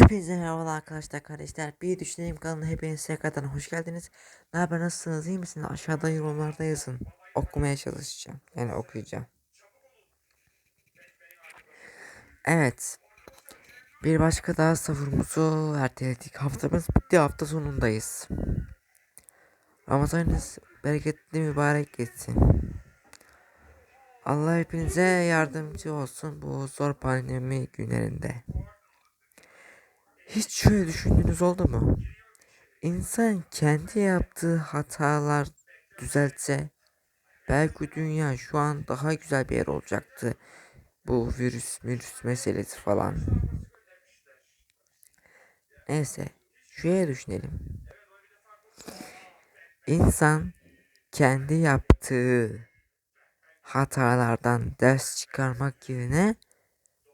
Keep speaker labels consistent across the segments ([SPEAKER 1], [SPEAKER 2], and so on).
[SPEAKER 1] Hepinize merhaba arkadaşlar kardeşler. Bir düşünelim kanalına hepiniz tekrardan hoş geldiniz. Ne haber nasılsınız iyi misiniz? Aşağıda yorumlarda yazın. Okumaya çalışacağım. Yani okuyacağım. Evet. Bir başka daha sahurumuzu erteledik. Haftamız bitti hafta sonundayız. Ramazanınız bereketli mübarek geçsin. Allah hepinize yardımcı olsun bu zor pandemi günlerinde. Hiç şöyle düşündüğünüz oldu mu? İnsan kendi yaptığı hatalar düzeltse belki dünya şu an daha güzel bir yer olacaktı. Bu virüs virüs meselesi falan. Neyse şöyle düşünelim. İnsan kendi yaptığı hatalardan ders çıkarmak yerine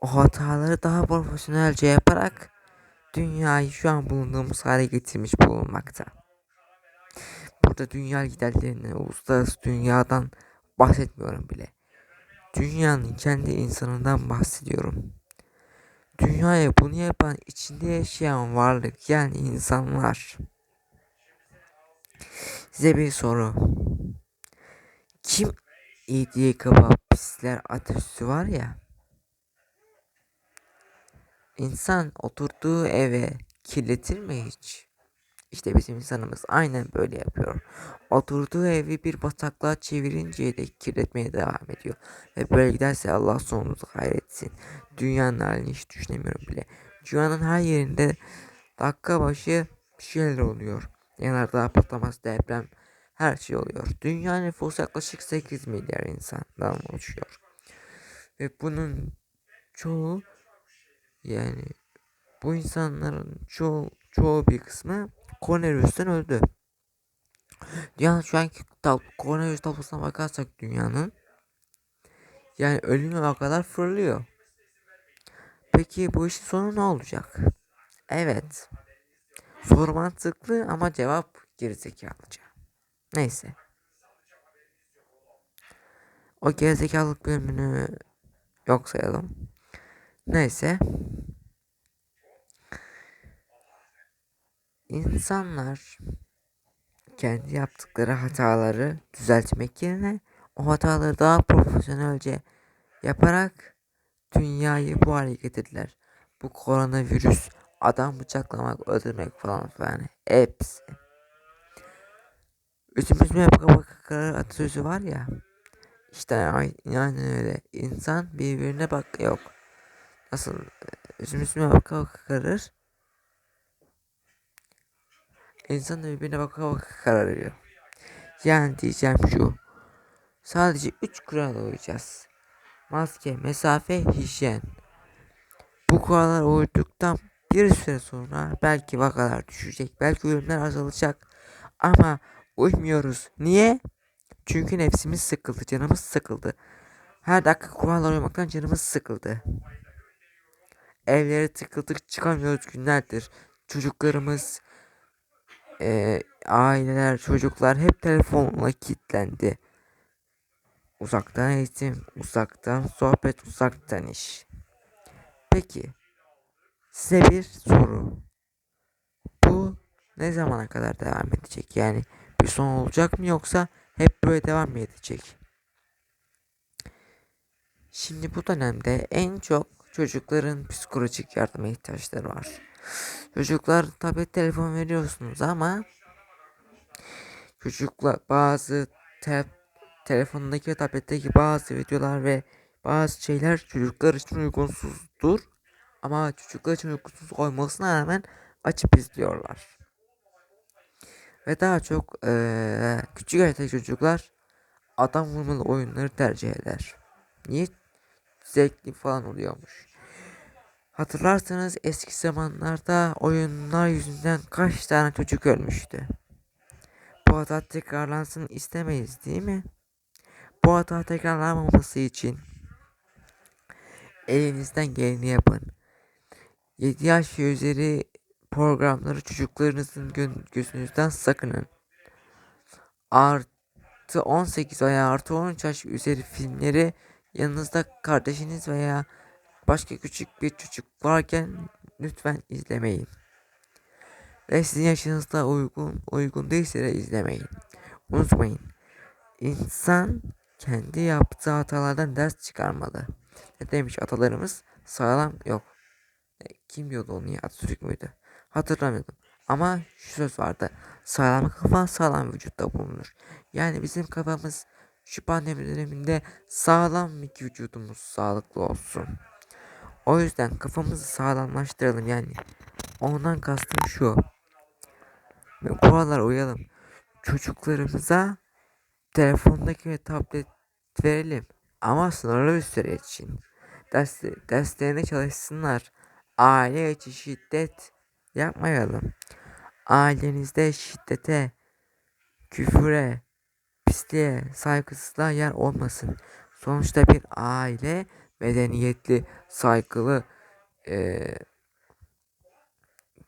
[SPEAKER 1] o hataları daha profesyonelce yaparak dünyayı şu an bulunduğumuz hale getirmiş bulunmakta. Burada dünya liderlerinden, uluslararası dünyadan bahsetmiyorum bile. Dünyanın kendi insanından bahsediyorum. Dünyaya bunu yapan, içinde yaşayan varlık yani insanlar. Size bir soru. Kim yediği kebap pisler ateşi var ya. İnsan oturduğu eve kirletir mi hiç? İşte bizim insanımız aynen böyle yapıyor. Oturduğu evi bir bataklığa çevirinceye de kirletmeye devam ediyor. Ve böyle giderse Allah sonumuzu hayretsin. Dünyanın halini hiç düşünemiyorum bile. Dünyanın her yerinde dakika başı bir şeyler oluyor. Yanardağ patlaması, deprem, her şey oluyor. Dünya nüfusu yaklaşık 8 milyar insandan oluşuyor. Ve bunun çoğu yani bu insanların çoğu, çoğu bir kısmı koronavirüsten öldü. Dünyanın şu anki tab koronavirüs tablosuna bakarsak dünyanın yani ölümü o kadar fırlıyor. Peki bu işin sonu ne olacak? Evet. Soru mantıklı ama cevap gerizekalıca. Neyse. O gerizekalılık bölümünü yok sayalım. Neyse. İnsanlar kendi yaptıkları hataları düzeltmek yerine o hataları daha profesyonelce yaparak dünyayı bu hale getirdiler. Bu koronavirüs, adam bıçaklamak, öldürmek falan falan hepsi. Üzümüzme baka baka karar atasözü var ya. İşte yani öyle. İnsan birbirine bak yok. Nasıl üzümüzme baka baka kararır. İnsan da birbirine baka baka karar veriyor. Yani diyeceğim şu. Sadece 3 kural uyacağız. Maske, mesafe, hijyen. Bu kurallar uyduktan bir süre sonra belki vakalar düşecek, belki ölümler azalacak. Ama uymuyoruz. Niye? Çünkü nefsimiz sıkıldı, canımız sıkıldı. Her dakika kurallar uymaktan canımız sıkıldı. Evlere tıkıldık çıkamıyoruz günlerdir. Çocuklarımız, e, aileler, çocuklar hep telefonla kilitlendi. Uzaktan eğitim, uzaktan sohbet, uzaktan iş. Peki, size bir soru. Bu ne zamana kadar devam edecek? Yani bir son olacak mı yoksa hep böyle devam mı edecek? Şimdi bu dönemde en çok çocukların psikolojik yardıma ihtiyaçları var. Çocuklar tabi telefon veriyorsunuz ama çocuklar bazı te telefondaki tabletteki bazı videolar ve bazı şeyler çocuklar için uygunsuzdur. Ama çocuklar için uygunsuz olmasına rağmen açıp izliyorlar. Ve daha çok ee, küçük yaştaki çocuklar adam vurmalı oyunları tercih eder. Niye? Zevkli falan oluyormuş. Hatırlarsanız eski zamanlarda oyunlar yüzünden kaç tane çocuk ölmüştü. Bu hata tekrarlansın istemeyiz değil mi? Bu hata tekrarlanmaması için elinizden geleni yapın. 7 yaş üzeri programları çocuklarınızın gö gözünüzden sakının. Artı 18 veya artı 13 yaş üzeri filmleri yanınızda kardeşiniz veya başka küçük bir çocuk varken lütfen izlemeyin. Ve sizin yaşınızda uygun uygun değilse de izlemeyin. Unutmayın. İnsan kendi yaptığı hatalardan ders çıkarmalı. Ne demiş atalarımız? Sağlam yok. E, kim diyordu onu ya? Atatürk müydü? Hatırlamıyordum. Ama şu söz vardı. Sağlam kafa sağlam vücutta bulunur. Yani bizim kafamız şu pandemi döneminde sağlam bir vücudumuz sağlıklı olsun. O yüzden kafamızı sağlamlaştıralım yani. Ondan kastım şu. Kurallara uyalım. Çocuklarımıza telefondaki ve tablet verelim. Ama sınırlı bir süre için. Ders, derslerine çalışsınlar. Aile içi şiddet yapmayalım. Ailenizde şiddete, küfüre, pisliğe, saygısızlığa yer olmasın. Sonuçta bir aile medeniyetli, saygılı, eee,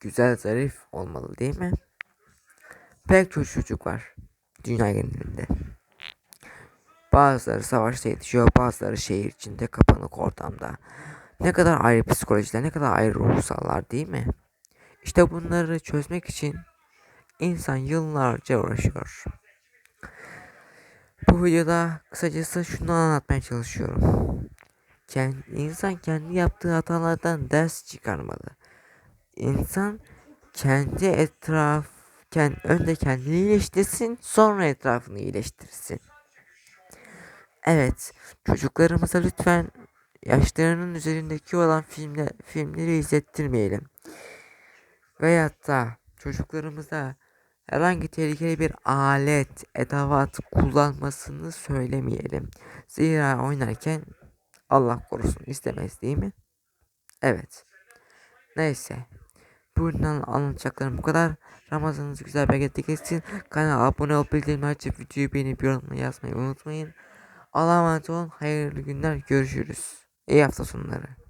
[SPEAKER 1] güzel, zarif olmalı değil mi? Pek çok çocuk var dünya genelinde. Bazıları savaşta yetişiyor, bazıları şehir içinde kapanık ortamda. Ne kadar ayrı psikolojiler, ne kadar ayrı ruhsallar değil mi? İşte bunları çözmek için insan yıllarca uğraşıyor. Bu videoda kısacası şunu anlatmaya çalışıyorum. Kendi, insan kendi yaptığı hatalardan ders çıkarmalı. İnsan kendi etraf, kendi, önce kendini iyileştirsin, sonra etrafını iyileştirsin. Evet, çocuklarımıza lütfen yaşlarının üzerindeki olan filmler, filmleri izlettirmeyelim. Veyahut da çocuklarımıza herhangi tehlikeli bir alet, edevat kullanmasını söylemeyelim. Zira oynarken Allah korusun istemez değil mi? Evet. Neyse. Buradan anlatacaklarım bu kadar. Ramazanınız güzel bereketli geçsin. Kanala abone olup bildirimleri açıp videoyu beğenip yorum yazmayı unutmayın. Allah'a emanet olun. Hayırlı günler. Görüşürüz. İyi hafta sonları.